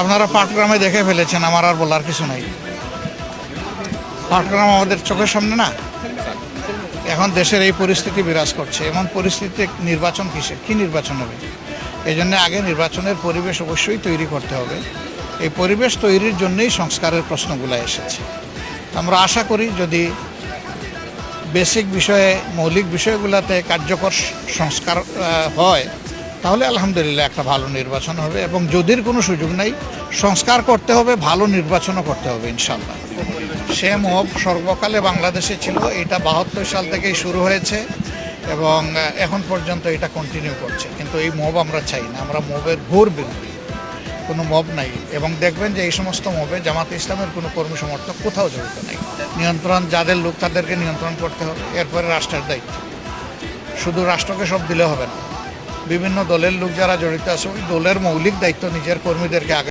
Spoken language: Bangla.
আপনারা পাটগ্রামে দেখে ফেলেছেন, আমার আর বলার কিছু নাই। পাটগ্রাম আমাদের চোখের সামনে না? এখন দেশের এই পরিস্থিতি বিরাজ করছে। এমন পরিস্থিতিতে নির্বাচন কিসে কি নির্বাচন হবে? এই জন্য আগে নির্বাচনের পরিবেশ অবশ্যই তৈরি করতে হবে। এই পরিবেশ তৈরির জন্যই সংস্কারের প্রশ্নগুলো এসেছে। আমরা আশা করি যদি বেসিক বিষয়ে, মৌলিক বিষয়গুলোতে কার্যকর সংস্কার হয় তাহলে আলহামদুলিল্লাহ একটা ভালো নির্বাচন হবে এবং যদির কোনো সুযোগ নাই, সংস্কার করতে হবে, ভালো নির্বাচনও করতে হবে ইনশাল্লাহ সে মব সর্বকালে বাংলাদেশে ছিল, এটা বাহাত্তর সাল থেকেই শুরু হয়েছে এবং এখন পর্যন্ত এটা কন্টিনিউ করছে। কিন্তু এই মব আমরা চাই না, আমরা মবের ঘোর বিরোধী। কোনো মব নাই। এবং দেখবেন যে এই সমস্ত মবে জামাত ইসলামের কোনো কর্মী সমর্থক কোথাও জড়িত নাই। নিয়ন্ত্রণ, যাদের লোক তাদেরকে নিয়ন্ত্রণ করতে হবে, এরপরে রাষ্ট্রের দায়িত্ব। শুধু রাষ্ট্রকে সব দিলে হবে না। বিভিন্ন দলের লোক যারা জড়িত আছে ওই দলের মৌলিক দায়িত্ব নিজের কর্মীদেরকে আগে